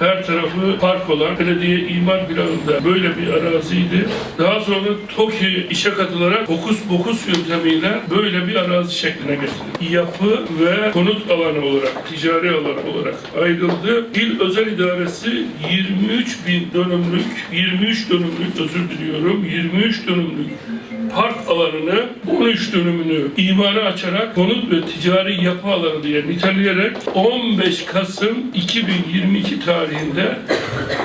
Her tarafı park olan belediye imar planında böyle bir araziydi. Daha sonra TOKİ işe katılarak fokus fokus yöntemiyle böyle bir arazi şekline getirdi. Yapı ve konut alanı olarak, ticari alan olarak ayrıldı. İl Özel İdaresi 23 bin dönümlük, 23 dönümlük özür diliyorum, 23 dönümlük park alanını 13 dönümünü imara açarak konut ve ticari yapı alanı diye niteleyerek 15 Kasım 2022 tarihinde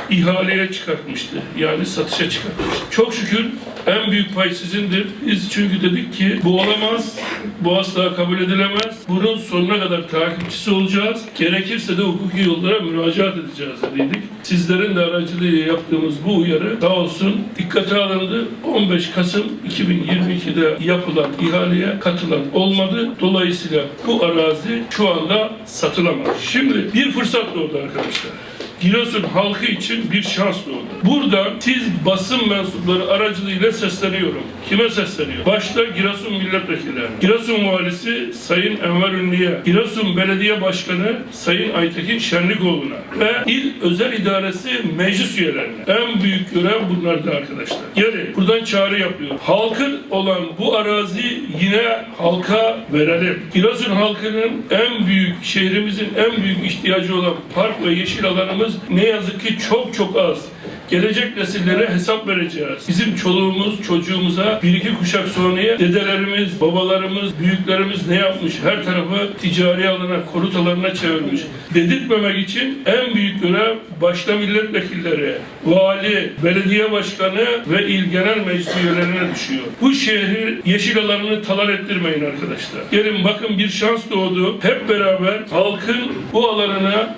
ihaleye çıkartmıştı. Yani satışa çıkartmıştı. Çok şükür en büyük pay sizindir. Biz çünkü dedik ki bu olamaz, bu asla kabul edilemez. Bunun sonuna kadar takipçisi olacağız. Gerekirse de hukuki yollara müracaat edeceğiz dedik. Sizlerin de aracılığıyla yaptığımız bu uyarı sağ olsun dikkate alındı. 15 Kasım 2022'de yapılan ihaleye katılan olmadı. Dolayısıyla bu arazi şu anda satılamaz. Şimdi bir fırsat doğdu arkadaşlar. Giresun halkı için bir şans doğdu. Buradan siz basın mensupları aracılığıyla sesleniyorum. Kime sesleniyor? Başta Giresun milletvekilleri, Giresun valisi Sayın Enver Ünlü'ye, Giresun Belediye Başkanı Sayın Aytekin Şenlikoğlu'na ve il özel idaresi meclis üyelerine. En büyük görev bunlardı arkadaşlar. Gelin buradan çağrı yapıyor. Halkın olan bu arazi yine halka verelim. Giresun halkının en büyük, şehrimizin en büyük ihtiyacı olan park ve yeşil alanımız ne yazık ki çok çok az. Gelecek nesillere hesap vereceğiz. Bizim çoluğumuz, çocuğumuza bir iki kuşak sonraya dedelerimiz, babalarımız, büyüklerimiz ne yapmış? Her tarafı ticari alana, konut alanına çevirmiş. Dedirtmemek için en büyük görev başta milletvekilleri, vali, belediye başkanı ve il genel meclis üyelerine düşüyor. Bu şehri yeşil alanını talan ettirmeyin arkadaşlar. Gelin bakın bir şans doğdu. Hep beraber halkın bu alanına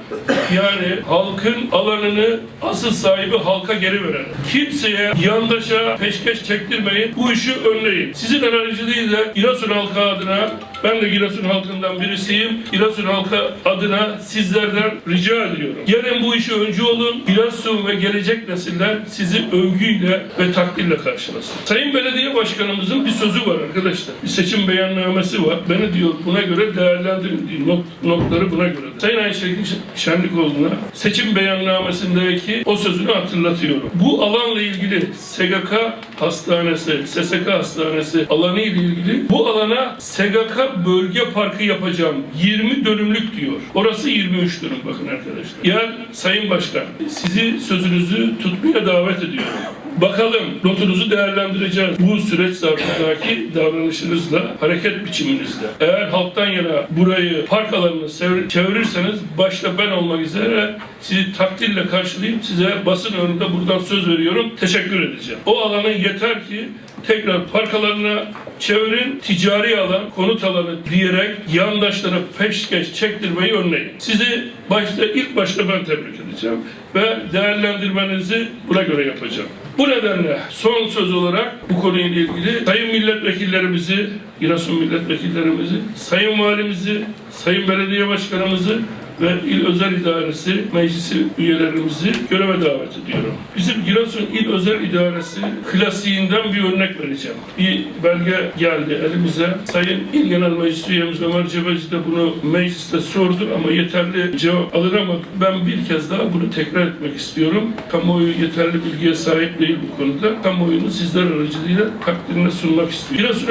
yani halkın alanını asıl sahibi halka geri verelim. Kimseye yandaşa peşkeş çektirmeyin. Bu işi önleyin. Sizin aracılığıyla Giresun halkı adına ben de Giresun halkından birisiyim. Giresun halkı adına sizlerden rica ediyorum. Gelin bu işi öncü olun. Giresun ve gelecek nesiller sizi övgüyle ve takdirle karşılasın. Sayın Belediye Başkanımızın bir sözü var arkadaşlar. Bir seçim beyannamesi var. Beni diyor buna göre değerlendirin diyor. Not, notları buna göre. Sayın Ayşekin Şenlikoğlu'na seçim beyannamesindeki o sözünü hatırlatıyorum. Bu alanla ilgili SGK hastanesi, SSK hastanesi alanı ile ilgili bu alana SGK bölge parkı yapacağım. 20 dönümlük diyor. Orası 23 dönüm bakın arkadaşlar. Yani Sayın Başkan sizi sözünüzü tutmaya davet ediyorum. Bakalım notunuzu değerlendireceğiz. Bu süreç zarfındaki davranışınızla, hareket biçiminizle. Eğer halktan yana burayı park alanını çevirirseniz başta ben olmak üzere sizi takdirle karşılayıp size basın önünde buradan söz veriyorum. Teşekkür edeceğim. O alanı yeter ki tekrar park alanına çevirin, ticari alan, konut alanı diyerek yandaşlara peşkeş çektirmeyi önleyin. Sizi başta ilk başta ben tebrik edeceğim ve değerlendirmenizi buna göre yapacağım. Bu nedenle son söz olarak bu konuyla ilgili sayın milletvekillerimizi, Giresun milletvekillerimizi, sayın valimizi, sayın belediye başkanımızı ve il özel idaresi meclisi üyelerimizi göreve davet ediyorum. Bizim Giresun İl Özel İdaresi klasiğinden bir örnek vereceğim. Bir belge geldi elimize. Sayın İl Genel Meclis üyemiz Ömer Cebeci de bunu mecliste sordu ama yeterli cevap alınamadı. Ben bir kez daha bunu tekrar etmek istiyorum. Kamuoyu yeterli bilgiye sahip değil bu konuda. Kamuoyunu sizler aracılığıyla takdirine sunmak istiyorum. Giresun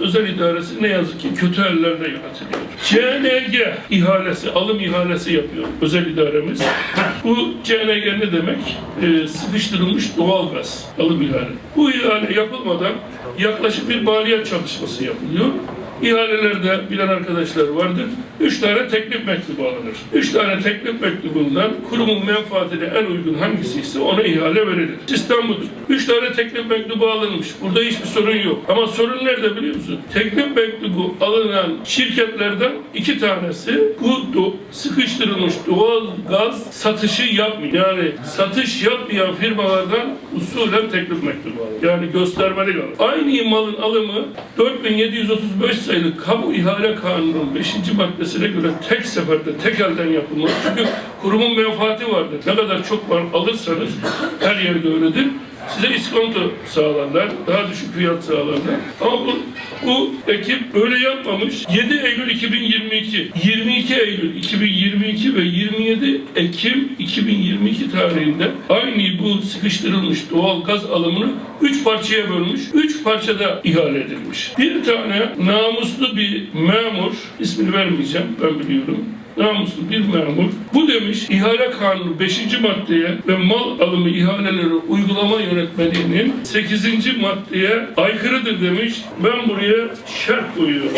Özel- İdaresi ne yazık ki kötü ellerle yönetiliyor. CNG ihalesi, alım ihalesi yapıyor özel idaremiz. Bu CNG ne demek? Ee, sıkıştırılmış doğal gaz alım ihale. Bu ihale yapılmadan yaklaşık bir maliyet çalışması yapılıyor. İhalelerde bilen arkadaşlar vardır. Üç tane teklif mektubu alınır. Üç tane teklif mektubundan kurumun menfaatine en uygun hangisi ise ona ihale verilir. Sistem budur. Üç tane teklif mektubu alınmış. Burada hiçbir sorun yok. Ama sorun nerede biliyor musun? Teklif mektubu alınan şirketlerden iki tanesi bu sıkıştırılmış doğal gaz satışı yapmıyor. Yani satış yapmayan firmalardan usulen teklif mektubu alıyor. Yani göstermelik. Aynı malın alımı 4735 sayılı kamu ihale kanunun 5. maddesine göre tek seferde tek elden yapılmalı. Çünkü kurumun menfaati vardır. Ne kadar çok mal alırsanız her yerde öyledir. Size iskonto sağlarlar, daha düşük fiyat sağlarlar. Ama bu Bu ekip öyle yapmamış. 7 Eylül 2022, 22 Eylül 2022 ve 27 Ekim 2022 tarihinde aynı bu sıkıştırılmış doğal gaz alımını 3 parçaya bölmüş. 3 parçada ihale edilmiş. Bir tane namuslu bir memur, ismini vermeyeceğim ben biliyorum namuslu bir memur. Bu demiş ihale kanunu 5. maddeye ve mal alımı ihaleleri uygulama yönetmeliğinin 8. maddeye aykırıdır demiş. Ben buraya şart koyuyorum.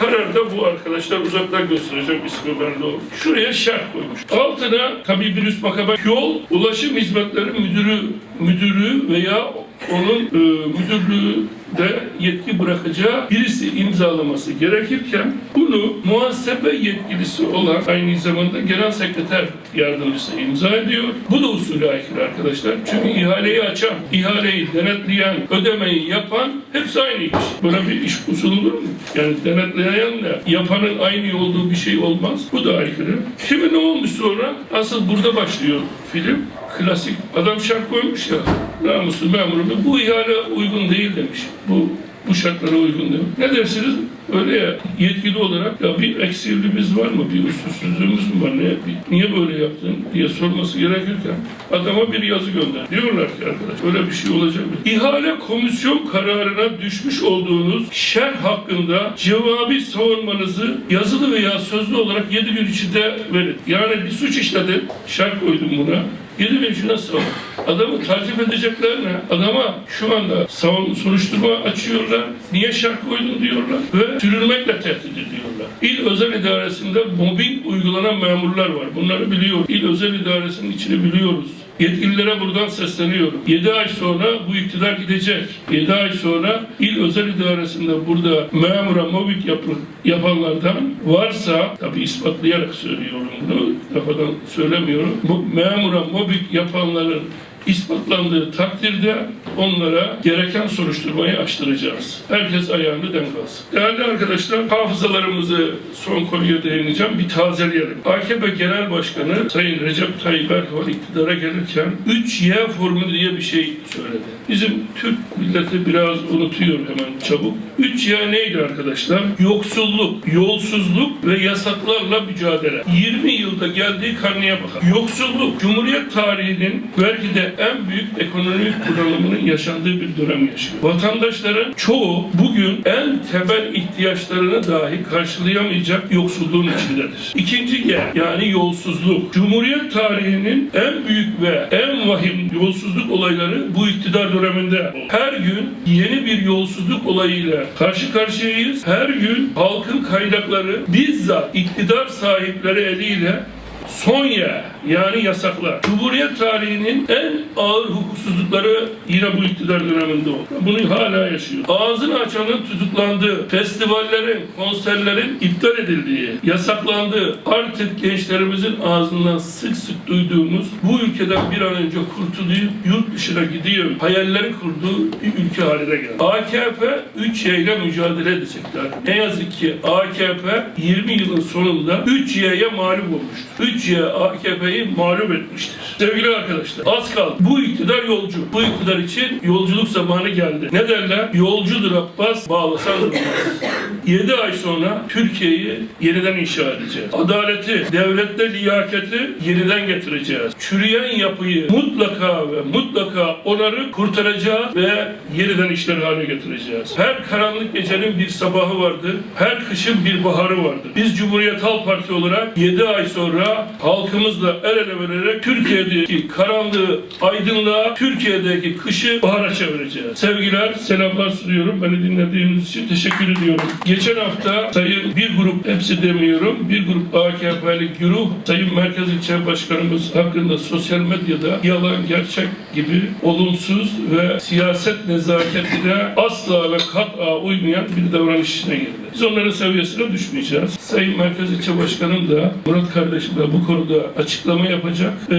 Kararda bu arkadaşlar uzaktan göstereceğim ismi bende o. Şuraya şart koymuş. Altına tabii bir üst makama yol ulaşım hizmetleri müdürü müdürü veya onun e, müdürlüğü de yetki bırakacağı birisi imzalaması gerekirken bunu muhasebe yetkilisi olan aynı zamanda genel sekreter yardımcısı imza ediyor. Bu da usulü aykırı arkadaşlar. Çünkü ihaleyi açan, ihaleyi denetleyen, ödemeyi yapan hepsi aynı iş. Böyle bir iş usulü olur mu? Yani denetleyenle yapanın aynı olduğu bir şey olmaz. Bu da aykırı. Şimdi ne olmuş sonra? Asıl burada başlıyor film klasik adam şart koymuş ya namuslu memuruna bu ihale uygun değil demiş. Bu bu şartlara uygun değil. Ne dersiniz? Öyle ya yetkili olarak ya bir eksiğimiz var mı? Bir usulsüzlüğümüz mü var? Ne, niye böyle yaptın diye sorması gerekirken adama bir yazı gönder. Diyorlar ki arkadaş öyle bir şey olacak mı? İhale komisyon kararına düşmüş olduğunuz şer hakkında cevabı savunmanızı yazılı veya sözlü olarak 7 gün içinde verin. Yani bir suç işledin, şart koydum buna. 7 gün içinde savun. Adamı takip edecekler ne? Adama şu anda savun, soruşturma açıyorlar. Niye şart koydun diyorlar. Ve sürülmekle tehdit ediyorlar. İl Özel İdaresi'nde mobbing uygulanan memurlar var. Bunları biliyoruz. İl Özel İdaresi'nin içini biliyoruz. Yetkililere buradan sesleniyorum. 7 ay sonra bu iktidar gidecek. 7 ay sonra İl Özel İdaresi'nde burada memura mobbing yapı, yapanlardan varsa, tabi ispatlayarak söylüyorum kafadan söylemiyorum. Bu memura mobbing yapanların ispatlandığı takdirde onlara gereken soruşturmayı açtıracağız. Herkes ayağını denk alsın. Değerli arkadaşlar, hafızalarımızı son konuya değineceğim. Bir tazeleyelim. AKP Genel Başkanı Sayın Recep Tayyip Erdoğan iktidara gelirken 3Y formülü diye bir şey söyledi. Bizim Türk milleti biraz unutuyor hemen çabuk. 3Y neydi arkadaşlar? Yoksulluk, yolsuzluk ve yasaklarla mücadele. 20 yılda geldiği karneye bakar. Yoksulluk, Cumhuriyet tarihinin belki de en büyük ekonomik bunalımının yaşandığı bir dönem yaşıyor. Vatandaşların çoğu bugün en temel ihtiyaçlarını dahi karşılayamayacak yoksulluğun içindedir. İkinci yer yani yolsuzluk. Cumhuriyet tarihinin en büyük ve en vahim yolsuzluk olayları bu iktidar döneminde. Her gün yeni bir yolsuzluk olayıyla karşı karşıyayız. Her gün halkın kaynakları bizzat iktidar sahipleri eliyle Sonya yani yasaklar. Cumhuriyet tarihinin en ağır hukuksuzlukları yine bu iktidar döneminde oldu. Bunu hala yaşıyor. Ağzını açanın tutuklandığı, festivallerin, konserlerin iptal edildiği, yasaklandığı, artık gençlerimizin ağzından sık sık duyduğumuz bu ülkeden bir an önce kurtulup yurt dışına gidiyor, hayalleri kurduğu bir ülke haline geldi. AKP 3 şeyle mücadele edecekler. Ne yazık ki AKP 20 yılın sonunda 3 Y'ye mağlup olmuştur. 3 Y AKP'yi mağlup etmiştir. Sevgili arkadaşlar az kaldı. Bu iktidar yolcu. Bu iktidar için yolculuk zamanı geldi. Ne derler? Yolcudur Abbas, bağlasan durmaz. 7 ay sonra Türkiye'yi yeniden inşa edeceğiz. Adaleti, devlette liyaketi yeniden getireceğiz. Çürüyen yapıyı mutlaka ve mutlaka onarıp kurtaracağız ve yeniden işler hale getireceğiz. Her karanlık gecenin bir sabahı vardı. Her kışın bir baharı vardı. Biz Cumhuriyet Halk Parti olarak 7 ay sonra halkımızla el ele vererek Türkiye'deki karanlığı aydınlığa, Türkiye'deki kışı bahara çevireceğiz. Sevgiler, selamlar sunuyorum. Beni dinlediğiniz için teşekkür ediyorum. Geçen hafta sayın bir grup, hepsi demiyorum, bir grup AKP'li güruh, sayın Merkez İlçe Başkanımız hakkında sosyal medyada yalan, gerçek gibi olumsuz ve siyaset nezaketine asla ve kat'a uymayan bir davranış içine girdi. Biz onların seviyesine düşmeyeceğiz. Sayın Merkez İlçe Başkanım da Murat kardeşim de bu konuda açıklama yapacak. Ee,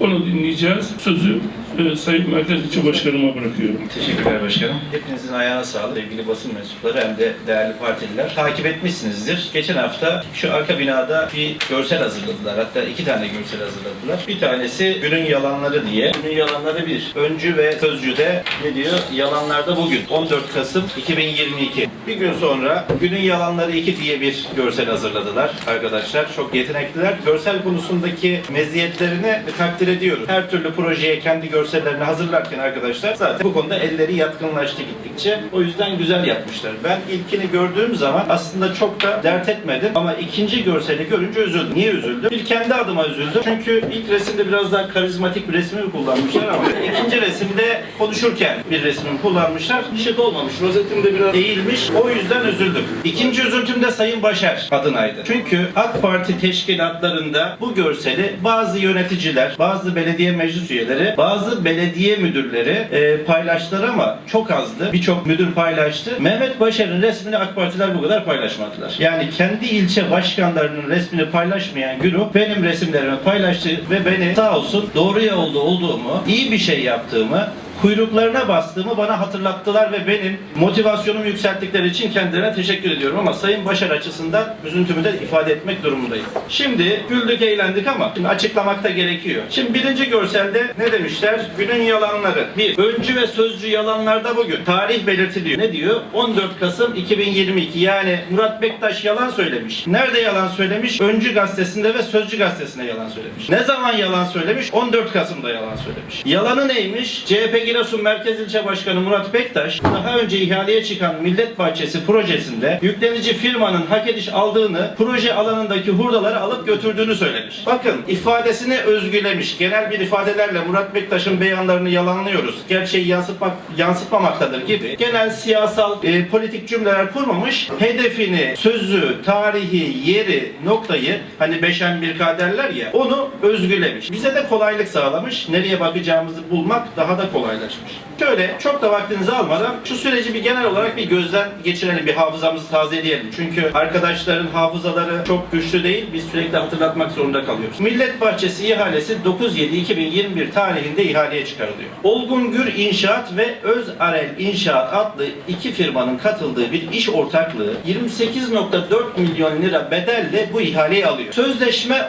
onu dinleyeceğiz. Sözü e, Sayın Merkez İlçe Başkanıma bırakıyorum. Teşekkürler başkanım. Hepinizin ayağına sağlık. Sevgili basın mensupları hem de değerli partililer. Takip etmişsinizdir. Geçen hafta şu arka binada bir görsel hazırladılar. Hatta iki tane görsel hazırladılar. Bir tanesi günün yalanları diye. Günün yalanları bir. Öncü ve sözcüde ne diyor? Yalanlarda bugün. 14 Kasım 2022. Bir gün sonra günün yalanları 2 diye bir görsel hazırladılar arkadaşlar. Çok yetenekliler. Görsel konusundaki meziyetlerini takdir ediyoruz. Her türlü projeye kendi görsellerini hazırlarken arkadaşlar zaten bu konuda elleri yatkınlaştı gittikçe. O yüzden güzel yapmışlar. Ben ilkini gördüğüm zaman aslında çok da dert etmedim ama ikinci görseli görünce üzüldüm. Niye üzüldüm? Bir kendi adıma üzüldüm. Çünkü ilk resimde biraz daha karizmatik bir resmi kullanmışlar ama ikinci resimde konuşurken bir resmimi kullanmışlar. Şık olmamış. Rozetim de biraz eğilmiş. O yüzden üzüldüm. İkinci üzüntüm de Sayın Başar adınaydı. Çünkü AK Parti teşkilatlarında bu görseli bazı yöneticiler, bazı belediye meclis üyeleri, bazı belediye müdürleri e, paylaştılar ama çok azdı. Birçok müdür paylaştı. Mehmet Başar'ın resmini AK Partiler bu kadar paylaşmadılar. Yani kendi ilçe başkanlarının resmini paylaşmayan güruh benim resimlerimi paylaştı ve beni sağ olsun doğru yolda olduğumu, iyi bir şey yaptığımı kuyruklarına bastığımı bana hatırlattılar ve benim motivasyonumu yükselttikleri için kendilerine teşekkür ediyorum ama Sayın Başar açısından üzüntümü de ifade etmek durumundayım. Şimdi güldük eğlendik ama şimdi açıklamak da gerekiyor. Şimdi birinci görselde ne demişler? Günün yalanları. Bir, öncü ve sözcü yalanlarda bugün. Tarih belirtiliyor. Ne diyor? 14 Kasım 2022 yani Murat Bektaş yalan söylemiş. Nerede yalan söylemiş? Öncü gazetesinde ve Sözcü gazetesinde yalan söylemiş. Ne zaman yalan söylemiş? 14 Kasım'da yalan söylemiş. Yalanı neymiş? CHP Giresun Merkez İlçe Başkanı Murat Bektaş daha önce ihaleye çıkan Millet Bahçesi projesinde yüklenici firmanın hak ediş aldığını proje alanındaki hurdaları alıp götürdüğünü söylemiş. Bakın ifadesini özgülemiş. Genel bir ifadelerle Murat Bektaş'ın beyanlarını yalanlıyoruz. Gerçeği yansıtmak yansıtmamaktadır gibi genel siyasal e, politik cümleler kurmamış. Hedefini, sözü, tarihi, yeri, noktayı hani beşen bir K derler ya onu özgülemiş. Bize de kolaylık sağlamış. Nereye bakacağımızı bulmak daha da kolaylaşmış. Şöyle çok da vaktinizi almadan şu süreci bir genel olarak bir gözden geçirelim, bir hafızamızı tazeleyelim. Çünkü arkadaşların hafızaları çok güçlü değil, biz sürekli hatırlatmak zorunda kalıyoruz. Millet Bahçesi ihalesi 9-7-2021 tarihinde ihaleye çıkarılıyor. Olgun Gür İnşaat ve Öz Arel İnşaat adlı iki firmanın katıldığı bir iş ortaklığı 28.4 milyon lira bedelle bu ihaleyi alıyor. Sözleşme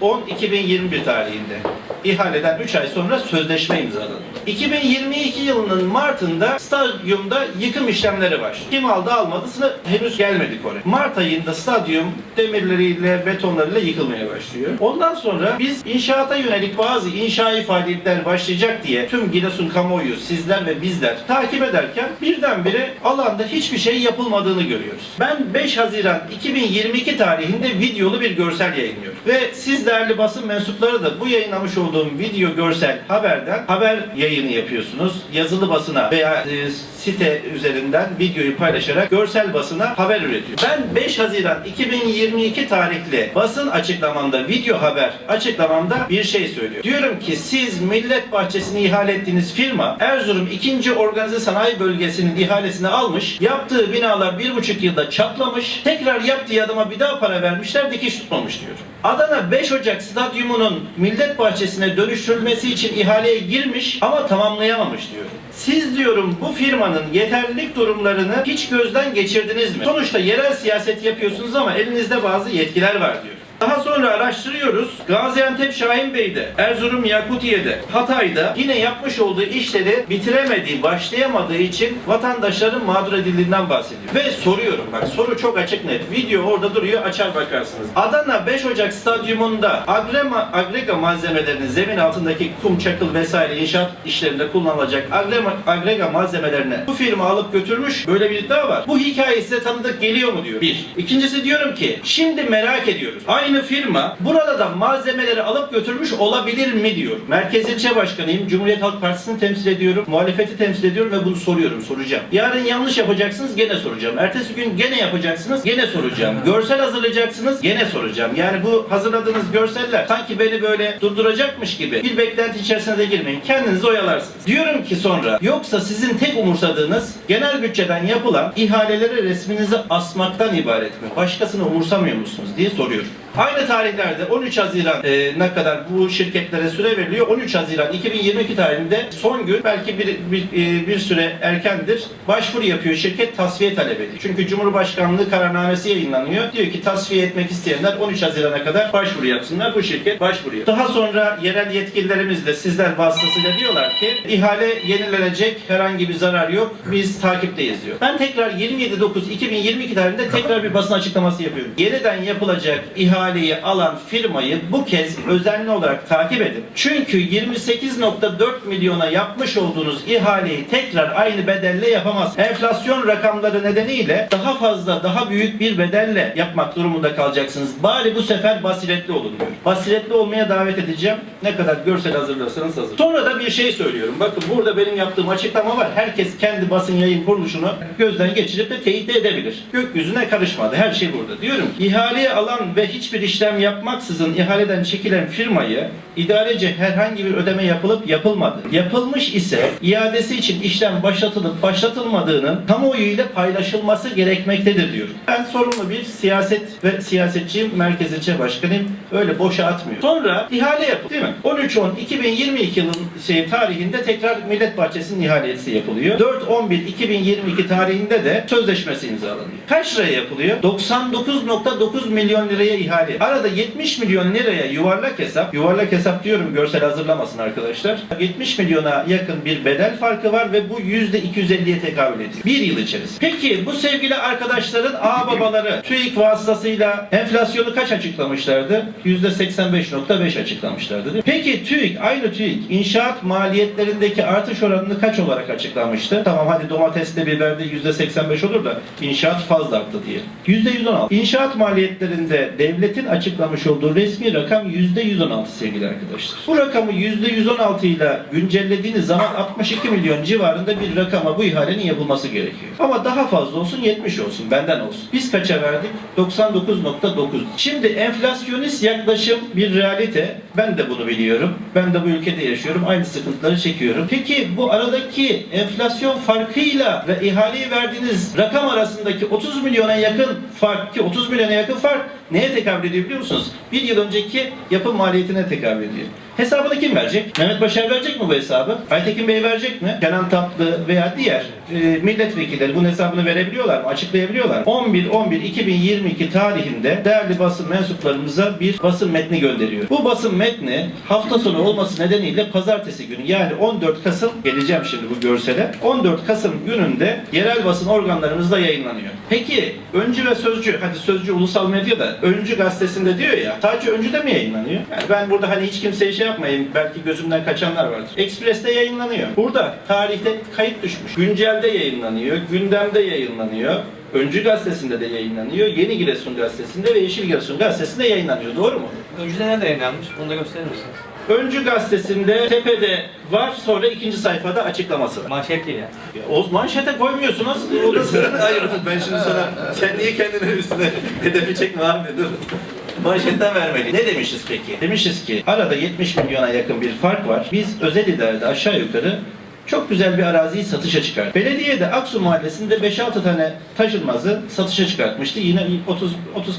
14-10-2021 tarihinde. İhaleden 3 ay sonra sözleşme imzaladı. 2022 yılının Mart'ında stadyumda yıkım işlemleri başladı. Kim aldı almadısını henüz gelmedik oraya. Mart ayında stadyum demirleriyle betonlarıyla yıkılmaya başlıyor. Ondan sonra biz inşaata yönelik bazı inşai faaliyetler başlayacak diye tüm Giresun kamuoyu sizler ve bizler takip ederken birdenbire alanda hiçbir şey yapılmadığını görüyoruz. Ben 5 Haziran 2022 tarihinde videolu bir görsel yayınlıyorum. Ve siz değerli basın mensupları da bu yayınlamış olduğum video görsel haberden haber yayını yapıyorsunuz. Yazılı basına veya e, site üzerinden videoyu paylaşarak görsel basına haber üretiyor. Ben 5 Haziran 2022 tarihli basın açıklamamda, video haber açıklamamda bir şey söylüyor. Diyorum ki siz Millet Bahçesi'ni ihale ettiğiniz firma Erzurum 2. Organize Sanayi Bölgesi'nin ihalesini almış. Yaptığı binalar 1,5 yılda çatlamış. Tekrar yaptığı adıma bir daha para vermişler dikiş tutmamış diyor. Adana 5 Ocak Stadyumu'nun Millet Bahçesi'ne dönüştürülmesi için ihaleye girmiş ama tamamlayamamış diyor. Siz diyorum bu firmanın yeterlilik durumlarını hiç gözden geçirdiniz mi? Sonuçta yerel siyaset yapıyorsunuz ama elinizde bazı yetkiler var diyor. Daha sonra araştırıyoruz. Gaziantep Şahinbey'de, Erzurum Yakutiye'de, Hatay'da yine yapmış olduğu işleri bitiremediği, başlayamadığı için vatandaşların mağdur edildiğinden bahsediyor. Ve soruyorum bak soru çok açık net. Video orada duruyor açar bakarsınız. Adana 5 Ocak stadyumunda agrema, agrega malzemelerini zemin altındaki kum, çakıl vesaire inşaat işlerinde kullanılacak agrema, agrega malzemelerini bu firma alıp götürmüş. Böyle bir iddia var. Bu hikaye size tanıdık geliyor mu diyor. Bir. İkincisi diyorum ki şimdi merak ediyoruz. Aynı firma burada da malzemeleri alıp götürmüş olabilir mi diyor. Merkez ilçe başkanıyım. Cumhuriyet Halk Partisi'ni temsil ediyorum. Muhalefeti temsil ediyorum ve bunu soruyorum, soracağım. Yarın yanlış yapacaksınız gene soracağım. Ertesi gün gene yapacaksınız gene soracağım. Görsel hazırlayacaksınız gene soracağım. Yani bu hazırladığınız görseller sanki beni böyle durduracakmış gibi bir beklenti içerisine de girmeyin. Kendinizi oyalarsınız. Diyorum ki sonra yoksa sizin tek umursadığınız genel bütçeden yapılan ihaleleri resminizi asmaktan ibaret mi? Başkasını umursamıyor musunuz diye soruyorum. Aynı tarihlerde 13 Haziran e, kadar bu şirketlere süre veriliyor. 13 Haziran 2022 tarihinde son gün belki bir, bir, e, bir süre erkendir. Başvuru yapıyor şirket tasfiye talep ediyor. Çünkü Cumhurbaşkanlığı kararnamesi yayınlanıyor. Diyor ki tasfiye etmek isteyenler 13 Haziran'a kadar başvuru yapsınlar. Bu şirket başvuruyor. Daha sonra yerel yetkililerimiz de sizler vasıtasıyla diyorlar ki ihale yenilenecek herhangi bir zarar yok. Biz takipteyiz diyor. Ben tekrar 27.9.2022 tarihinde tekrar bir basın açıklaması yapıyorum. Yeniden yapılacak ihaleyi alan firmayı bu kez özenli olarak takip edin. Çünkü 28.4 milyona yapmış olduğunuz ihaleyi tekrar aynı bedelle yapamaz. Enflasyon rakamları nedeniyle daha fazla, daha büyük bir bedelle yapmak durumunda kalacaksınız. Bari bu sefer basiretli olun diyor. Basiretli olmaya davet edeceğim. Ne kadar görsel hazırlarsanız hazır. Sonra da bir şey söylüyorum. Bakın burada benim yaptığım açıklama var. Herkes kendi basın yayın kuruluşunu gözden geçirip de teyit de edebilir. Gökyüzüne karışmadı. Her şey burada. Diyorum ki ihaleye alan ve hiçbir işlem yapmaksızın ihaleden çekilen firmayı idarece herhangi bir ödeme yapılıp yapılmadı. Yapılmış ise iadesi için işlem başlatılıp başlatılmadığının kamuoyuyla paylaşılması gerekmektedir diyor. Ben sorumlu bir siyaset ve siyasetçiyim, merkez ilçe başkanıyım. Öyle boşa atmıyor. Sonra ihale yapıldı değil mi? 13-10-2022 yılın şey, tarihinde tekrar Millet Bahçesi'nin ihalesi yapılıyor. 4-11-2022 tarihinde de sözleşmesi imzalanıyor. Kaç liraya yapılıyor? 99.9 milyon liraya ihale. Arada 70 milyon liraya yuvarlak hesap, yuvarlak hesap diyorum görsel hazırlamasın arkadaşlar. 70 milyona yakın bir bedel farkı var ve bu %250'ye tekabül ediyor. Bir yıl içerisinde. Peki bu sevgili arkadaşların ağababaları TÜİK vasıtasıyla enflasyonu kaç açıklamışlardı? %85.5 açıklamışlardı değil mi? Peki TÜİK, aynı TÜİK inşaat maliyetlerindeki artış oranını kaç olarak açıklamıştı? Tamam hadi domatesle biberde %85 olur da inşaat fazla arttı diye. %116. İnşaat maliyetlerinde devletin açıklamış olduğu resmi rakam %116 sevgili arkadaşlar. Bu rakamı %116 ile güncellediğiniz zaman 62 milyon civarında bir rakama bu ihalenin yapılması gerekiyor. Ama daha fazla olsun 70 olsun benden olsun. Biz kaça verdik? 99.9. Şimdi enflasyonist yaklaşım bir realite. Ben de bunu biliyorum. Ben de bu ülkede yaşıyorum. Aynı sıkıntıları çekiyorum. Peki bu aradaki enflasyon farkıyla ve ihaleyi verdiğiniz rakam arasındaki 30 milyona yakın fark ki 30 milyona yakın fark neye tekabül ediyor biliyor musunuz? Bir yıl önceki yapım maliyetine tekabül ediyor. diye. Hesabını kim verecek? Mehmet Başar verecek mi bu hesabı? Aytekin Bey verecek mi? Kenan Tatlı veya diğer e, milletvekilleri bunun hesabını verebiliyorlar mı? Açıklayabiliyorlar mı? 11-11-2022 tarihinde değerli basın mensuplarımıza bir basın metni gönderiyor. Bu basın metni hafta sonu olması nedeniyle pazartesi günü yani 14 Kasım geleceğim şimdi bu görsele. 14 Kasım gününde yerel basın organlarımızda yayınlanıyor. Peki Öncü ve Sözcü, hadi Sözcü ulusal medya da Öncü gazetesinde diyor ya, sadece Öncü'de mi yayınlanıyor? Yani ben burada hani hiç kimseye şey yapmayayım, belki gözümden kaçanlar vardır. Express'te yayınlanıyor. Burada tarihte kayıt düşmüş. Güncel'de yayınlanıyor, gündemde yayınlanıyor. Öncü gazetesinde de yayınlanıyor. Yeni Giresun gazetesinde ve Yeşil Giresun gazetesinde yayınlanıyor. Doğru mu? Önceden nerede yayınlanmış? Bunu da gösterir misiniz? Öncü gazetesinde tepede var sonra ikinci sayfada açıklaması var. Manşet değil yani. Ya O manşete koymuyorsunuz. O da sizin. Ben şimdi sana sen niye kendine üstüne hedefi çekme abi dur. Manşetten vermeli. Ne demişiz peki? Demişiz ki arada 70 milyona yakın bir fark var. Biz özel idarede aşağı yukarı çok güzel bir araziyi satışa çıkarttık. Belediye de Aksu Mahallesi'nde 5-6 tane taşınmazı satışa çıkartmıştı. Yine 30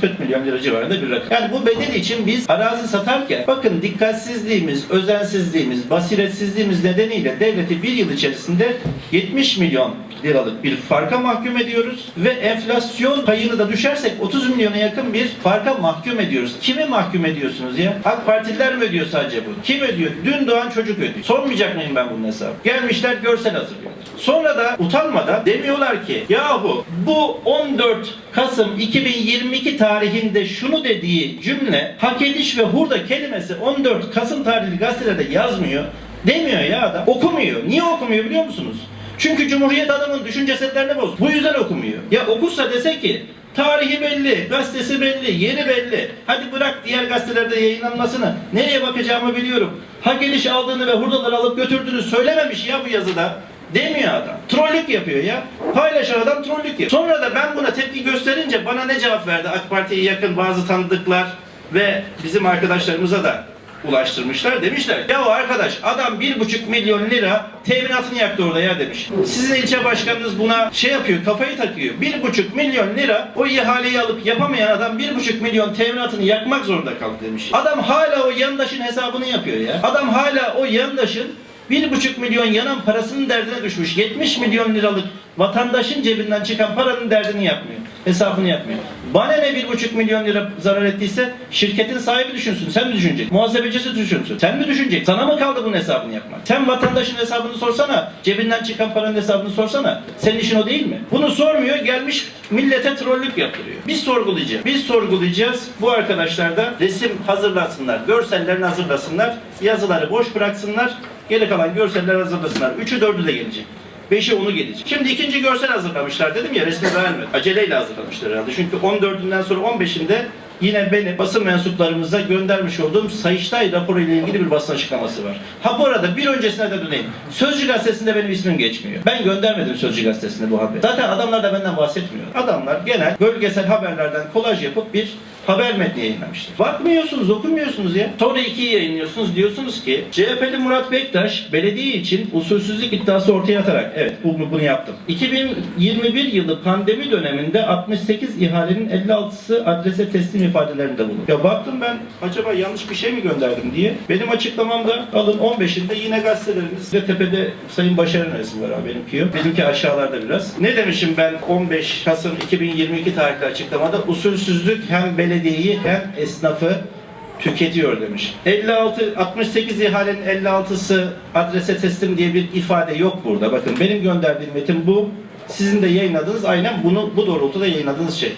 30-40 milyon lira civarında bir rakam. Yani bu bedel için biz arazi satarken bakın dikkatsizliğimiz, özensizliğimiz, basiretsizliğimiz nedeniyle devleti bir yıl içerisinde 70 milyon liralık bir farka mahkum ediyoruz ve enflasyon payını da düşersek 30 milyona yakın bir farka mahkum ediyoruz. Kimi mahkum ediyorsunuz ya? AK Partililer mi ödüyor sadece bunu? Kim ödüyor? Dün doğan çocuk ödüyor. Sormayacak mıyım ben bunun hesabı? Gelmişler görsel hazırlıyorlar. Sonra da utanmadan demiyorlar ki yahu bu 14 Kasım 2022 tarihinde şunu dediği cümle hak ediş ve hurda kelimesi 14 Kasım tarihli gazetelerde yazmıyor. Demiyor ya adam. Okumuyor. Niye okumuyor biliyor musunuz? Çünkü Cumhuriyet adamın düşünce setlerini boz. Bu yüzden okumuyor. Ya okursa dese ki tarihi belli, gazetesi belli, yeri belli. Hadi bırak diğer gazetelerde yayınlanmasını. Nereye bakacağımı biliyorum. Ha geliş aldığını ve hurdaları alıp götürdüğünü söylememiş ya bu yazıda. Demiyor adam. Trollük yapıyor ya. Paylaşan adam trollük yapıyor. Sonra da ben buna tepki gösterince bana ne cevap verdi AK Parti'ye yakın bazı tanıdıklar ve bizim arkadaşlarımıza da ulaştırmışlar. Demişler ya arkadaş adam bir buçuk milyon lira teminatını yaktı orada ya demiş. Sizin ilçe başkanınız buna şey yapıyor kafayı takıyor. Bir buçuk milyon lira o ihaleyi alıp yapamayan adam bir buçuk milyon teminatını yakmak zorunda kaldı demiş. Adam hala o yandaşın hesabını yapıyor ya. Adam hala o yandaşın bir buçuk milyon yanan parasının derdine düşmüş. 70 milyon liralık vatandaşın cebinden çıkan paranın derdini yapmıyor. Hesabını yapmıyor. Bana ne bir buçuk milyon lira zarar ettiyse şirketin sahibi düşünsün. Sen mi düşünecek? Muhasebecisi düşünsün. Sen mi düşünecek? Sana mı kaldı bunun hesabını yapmak? Sen vatandaşın hesabını sorsana. Cebinden çıkan paranın hesabını sorsana. Senin işin o değil mi? Bunu sormuyor. Gelmiş millete trollük yaptırıyor. Biz sorgulayacağız. Biz sorgulayacağız. Bu arkadaşlar da resim hazırlasınlar. Görsellerini hazırlasınlar. Yazıları boş bıraksınlar. Geri kalan görseller hazırlasınlar. Üçü dördü de gelecek. Beşi onu gelecek. Şimdi ikinci görsel hazırlamışlar dedim ya resmi vermedi. Aceleyle hazırlamışlar herhalde. Çünkü 14'ünden sonra 15'inde yine benim basın mensuplarımıza göndermiş olduğum Sayıştay raporu ile ilgili bir basın açıklaması var. Ha bu arada bir öncesine de döneyim. Sözcü gazetesinde benim ismim geçmiyor. Ben göndermedim Sözcü gazetesinde bu haberi. Zaten adamlar da benden bahsetmiyor. Adamlar genel bölgesel haberlerden kolaj yapıp bir haber metni yayınlamışlar. Bakmıyorsunuz, okumuyorsunuz ya. Sonra ikiyi yayınlıyorsunuz. Diyorsunuz ki CHP'li Murat Bektaş belediye için usulsüzlük iddiası ortaya atarak evet bunu, bunu yaptım. 2021 yılı pandemi döneminde 68 ihalenin 56'sı adrese teslim ifadelerinde bulundu. Ya baktım ben acaba yanlış bir şey mi gönderdim diye. Benim açıklamamda alın 15'inde yine gazeteleriniz ve tepede Sayın Başar'ın resmi var abi benimki yok. Benimki aşağılarda biraz. Ne demişim ben 15 Kasım 2022 tarihli açıklamada usulsüzlük hem belediyeyi hem esnafı tüketiyor demiş. 56 68 ihalenin 56'sı adrese teslim diye bir ifade yok burada. Bakın benim gönderdiğim metin bu. Sizin de yayınladığınız aynen bunu bu doğrultuda yayınladığınız şey.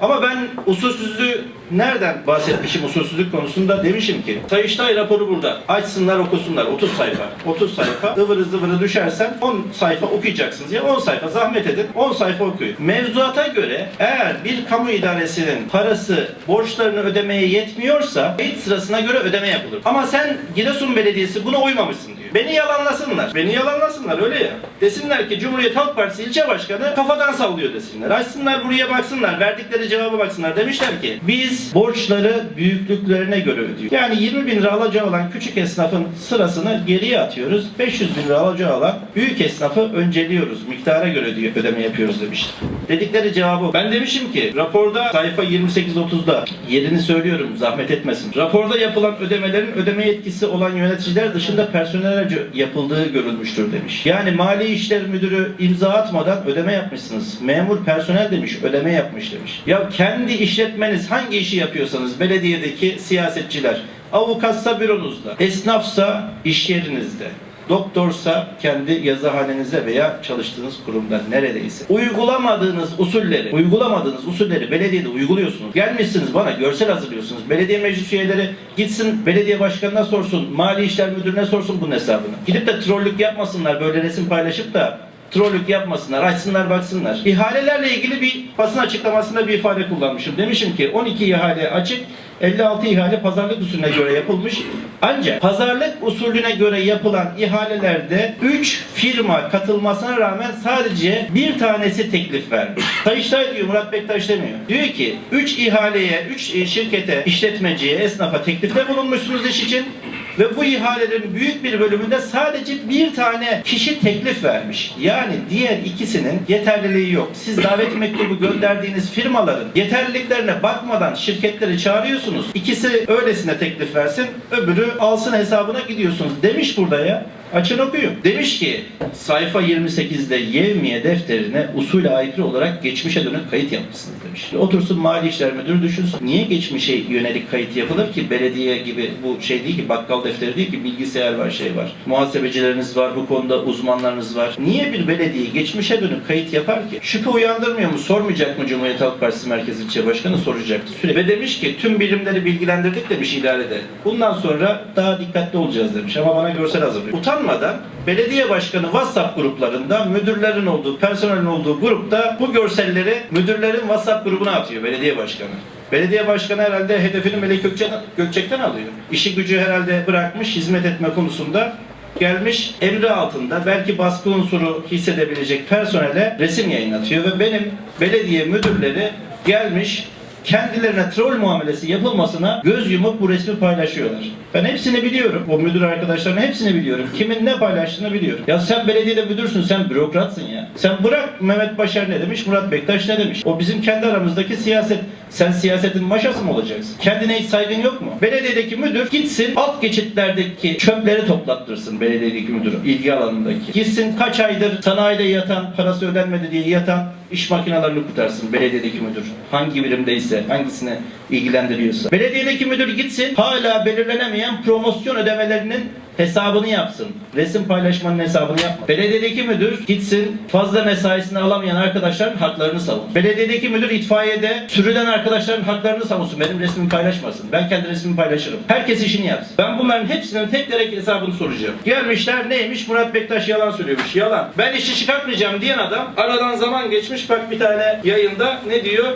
Ama ben usulsüzlüğü nereden bahsetmişim usulsüzlük konusunda demişim ki Sayıştay raporu burada. Açsınlar okusunlar 30 sayfa. 30 sayfa ıvırı zıvırı düşersen 10 sayfa okuyacaksınız ya 10 sayfa zahmet edin 10 sayfa okuyun. Mevzuata göre eğer bir kamu idaresinin parası borçlarını ödemeye yetmiyorsa kayıt sırasına göre ödeme yapılır. Ama sen Giresun Belediyesi buna uymamışsın diyor. Beni yalanlasınlar. Beni yalanlasınlar öyle ya. Desinler ki Cumhuriyet Halk Partisi ilçe başkanı kafadan sallıyor desinler. Açsınlar buraya baksınlar. Verdikleri cevaba baksınlar. Demişler ki biz borçları büyüklüklerine göre ödüyoruz. Yani 20 bin lira alacağı olan küçük esnafın sırasını geriye atıyoruz. 500 bin lira alacağı olan büyük esnafı önceliyoruz. Miktara göre ödeme yapıyoruz demişler. Dedikleri cevabı ben demişim ki raporda sayfa 28-30'da yerini söylüyorum zahmet etmesin. Raporda yapılan ödemelerin ödeme yetkisi olan yöneticiler dışında personellerce yapıldığı görülmüştür demiş. Yani Mali İşler Müdürü imza atmadan ödeme yapmışsınız. Memur personel demiş ödeme yapmış demiş. Ya kendi işletmeniz hangi işi yapıyorsanız belediyedeki siyasetçiler avukatsa büronuzda, esnafsa iş yerinizde, doktorsa kendi yazıhanenize veya çalıştığınız kurumda neredeyse. Uygulamadığınız usulleri, uygulamadığınız usulleri belediyede uyguluyorsunuz. Gelmişsiniz bana görsel hazırlıyorsunuz. Belediye meclis üyeleri gitsin belediye başkanına sorsun, mali işler müdürüne sorsun bunun hesabını. Gidip de trollük yapmasınlar böyle resim paylaşıp da trollük yapmasınlar, açsınlar baksınlar. İhalelerle ilgili bir basın açıklamasında bir ifade kullanmışım. Demişim ki 12 ihale açık, 56 ihale pazarlık usulüne göre yapılmış. Ancak pazarlık usulüne göre yapılan ihalelerde 3 firma katılmasına rağmen sadece bir tanesi teklif vermiş. Sayıştay diyor Murat Bektaş demiyor. Diyor ki 3 ihaleye, 3 şirkete, işletmeciye, esnafa teklifte bulunmuşsunuz iş için. Ve bu ihalelerin büyük bir bölümünde sadece bir tane kişi teklif vermiş. Yani diğer ikisinin yeterliliği yok. Siz davet mektubu gönderdiğiniz firmaların yeterliliklerine bakmadan şirketleri çağırıyorsunuz. İkisi öylesine teklif versin, öbürü alsın hesabına gidiyorsunuz. Demiş burada ya. Açın okuyun. Demiş ki sayfa 28'de Yevmiye defterine usule aykırı olarak geçmişe dönük kayıt yapmışsınız demiş. Otursun mali işler müdürü düşünsün. Niye geçmişe yönelik kayıt yapılır ki belediye gibi bu şey değil ki bakkal defteri değil ki bilgisayar var şey var. Muhasebecileriniz var bu konuda uzmanlarınız var. Niye bir belediye geçmişe dönük kayıt yapar ki? Şüphe uyandırmıyor mu? Sormayacak mı Cumhuriyet Halk Partisi Merkez İlçe Başkanı? Soracaktı. Sürekli. Ve demiş ki tüm bilimleri bilgilendirdik demiş idarede. Bundan sonra daha dikkatli olacağız demiş ama bana görsel hazırlıyor. Utanmadan belediye başkanı WhatsApp gruplarında müdürlerin olduğu, personelin olduğu grupta bu görselleri müdürlerin WhatsApp grubuna atıyor belediye başkanı. Belediye başkanı herhalde hedefini Melek Gökçek'ten, Gökçek'ten alıyor. İşi gücü herhalde bırakmış hizmet etme konusunda gelmiş emri altında belki baskı unsuru hissedebilecek personele resim yayınlatıyor ve benim belediye müdürleri gelmiş kendilerine troll muamelesi yapılmasına göz yumup bu resmi paylaşıyorlar. Ben hepsini biliyorum. O müdür arkadaşların hepsini biliyorum. Kimin ne paylaştığını biliyorum. Ya sen belediyede müdürsün, sen bürokratsın ya. Sen bırak Mehmet Başar ne demiş, Murat Bektaş ne demiş. O bizim kendi aramızdaki siyaset. Sen siyasetin maşası mı olacaksın? Kendine hiç saygın yok mu? Belediyedeki müdür gitsin alt geçitlerdeki çöpleri toplattırsın belediyedeki müdür ilgi alanındaki. Gitsin kaç aydır sanayide yatan, parası ödenmedi diye yatan iş makinelerini kurtarsın belediyedeki müdür. Hangi birimdeyse, hangisine ilgilendiriyorsa. Belediyedeki müdür gitsin hala belirlenemeyen promosyon ödemelerinin hesabını yapsın. Resim paylaşmanın hesabını yapma. Belediyedeki müdür gitsin fazla mesaisini alamayan arkadaşların haklarını savun. Belediyedeki müdür itfaiyede sürülen arkadaşların haklarını savunsun. Benim resmimi paylaşmasın. Ben kendi resmimi paylaşırım. Herkes işini yapsın. Ben bunların hepsinin tek tek hesabını soracağım. Gelmişler neymiş? Murat Bektaş yalan söylüyormuş. Yalan. Ben işi çıkartmayacağım diyen adam aradan zaman geçmiş bak bir tane yayında ne diyor?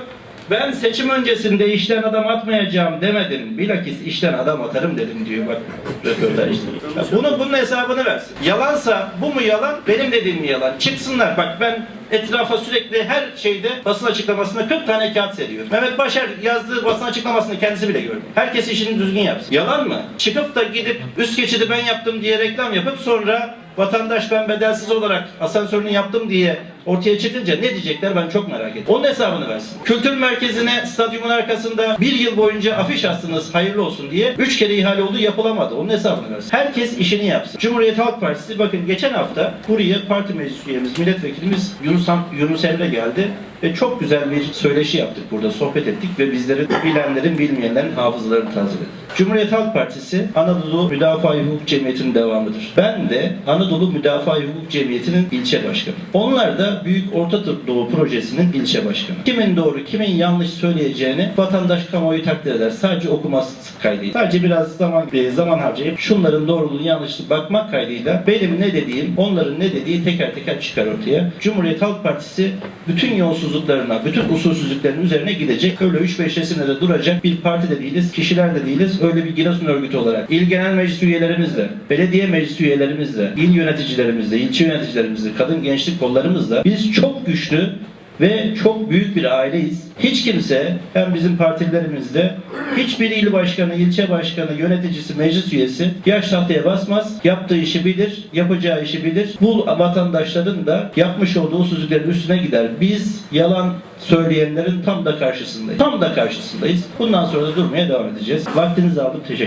Ben seçim öncesinde işten adam atmayacağım demedim. Bilakis işten adam atarım dedim diyor bak röportajda. Bunu bunun hesabını versin. Yalansa bu mu yalan, benim dediğim mi yalan? Çıksınlar bak ben etrafa sürekli her şeyde basın açıklamasında 40 tane kağıt seriyor. Mehmet Başar yazdığı basın açıklamasını kendisi bile gördü. Herkes işini düzgün yapsın. Yalan mı? Çıkıp da gidip üst geçidi ben yaptım diye reklam yapıp sonra vatandaş ben bedelsiz olarak asansörünü yaptım diye ortaya çıkınca ne diyecekler ben çok merak ediyorum. Onun hesabını versin. Kültür merkezine stadyumun arkasında bir yıl boyunca afiş astınız hayırlı olsun diye üç kere ihale oldu yapılamadı. Onun hesabını versin. Herkes işini yapsın. Cumhuriyet Halk Partisi bakın geçen hafta buraya parti meclis üyemiz, milletvekilimiz Yunus, Han- Yunus Emre geldi ve çok güzel bir söyleşi yaptık burada. Sohbet ettik ve bizleri bilenlerin bilmeyenlerin hafızalarını tazeledik. Cumhuriyet Halk Partisi Anadolu Müdafaa Hukuk Cemiyeti'nin devamıdır. Ben de Anadolu Müdafaa Hukuk Cemiyeti'nin ilçe başkanı. Onlar da Büyük Orta Doğu Projesi'nin ilçe başkanı. Kimin doğru, kimin yanlış söyleyeceğini vatandaş kamuoyu takdir eder. Sadece okuması kaydıyla. Sadece biraz zaman zaman harcayıp şunların doğruluğunu yanlışlığı bakmak kaydıyla benim ne dediğim, onların ne dediği teker teker çıkar ortaya. Cumhuriyet Halk Partisi bütün yolsuzluklarına, bütün usulsüzlüklerin üzerine gidecek. Öyle 3-5 resimde de duracak bir parti de değiliz, kişiler de değiliz. Öyle bir Giresun örgütü olarak. İl Genel Meclis üyelerimizle, belediye meclis üyelerimizle, il yöneticilerimizle, ilçe yöneticilerimizle, kadın gençlik kollarımızla biz çok güçlü ve çok büyük bir aileyiz. Hiç kimse hem bizim partilerimizde hiçbir il başkanı, ilçe başkanı, yöneticisi, meclis üyesi yaş tahtaya basmaz. Yaptığı işi bilir, yapacağı işi bilir. Bu vatandaşların da yapmış olduğu usulsüzlüklerin üstüne gider. Biz yalan söyleyenlerin tam da karşısındayız. Tam da karşısındayız. Bundan sonra da durmaya devam edeceğiz. Vaktinizi aldım. Teşekkür